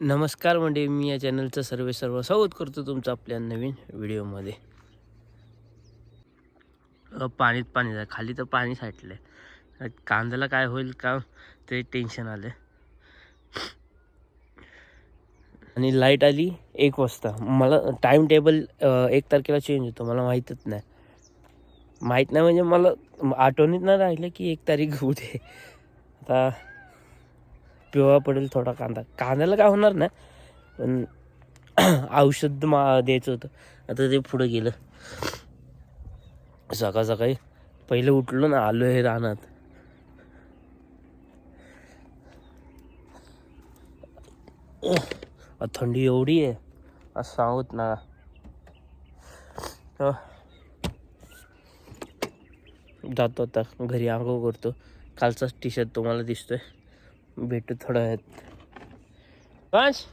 नमस्कार म्हणजे मी या चॅनलचं सर्व सर्व स्वागत करतो तुमचं आपल्या नवीन व्हिडिओमध्ये. पाणीत पाणी झालं. खाली तर पाणी साठलं आहे कांद्याला काय होईल का ते टेन्शन आलं आणि लाइट आली एक वाजता. मला टाईम टेबल एक तारखेला चेंज होतो. मला माहीतच नाही. माहीत नाही म्हणजे मला आठवणीत नाही राहिलं की एक तारीख उद्या आता पिवळा पडेल थोडा कांदा. कांद्याला काय होणार नाही पण औषध मा द्यायचं होतं. आता ते पुढं गेलं. सकाळ सकाळी पहिलं उठलो ना आलो हे रानात. थंडी एवढी आहे. असं सांगत ना. जातो आता. घरी आंघोळ करतो. कालचाच टी शर्ट तुम्हाला दिसतोय. भेटू थोडं आहेत पाच.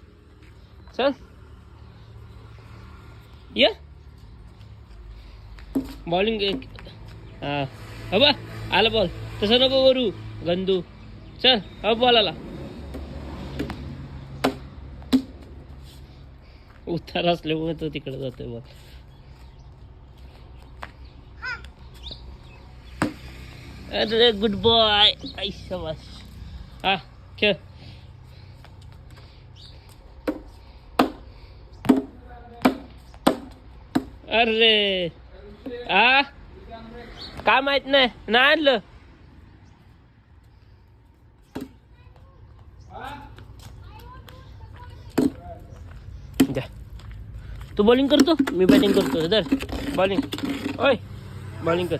चल. ये. बॉलिंग हा. हबा आला बॉल तसं नको करू गंदू. चल हा बॉल आला. उतार असल्यामुळे तो तिकडे जातोय बॉल अरे गुड बॉय आई हा. खेळ अरे. आ? काय माहीत नाही. नाही आणलं. द्या. तू बॉलिंग करतो? मी बॅटिंग करतो. दर बॉलिंग ओय. बॉलिंग कर.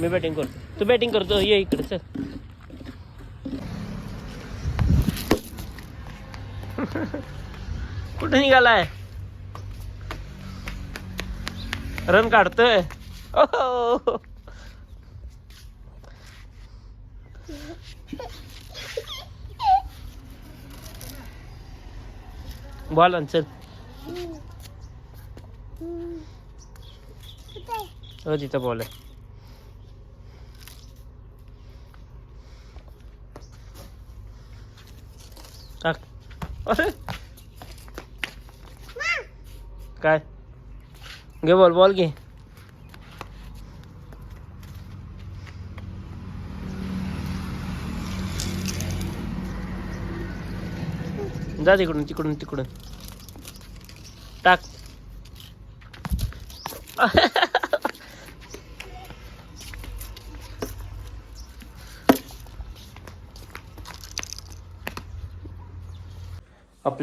मी बॅटिंग करतो. तू बॅटिंग करतो. ये इकडे चल. कुठे निघालाय? रन काढतोय. बॉल आण चल. हो तिथं बॉल. आहे टाक. अरे. काय? घे बॉल बॉल घे. जा तिकडून तिकडून तिकडून. टाक.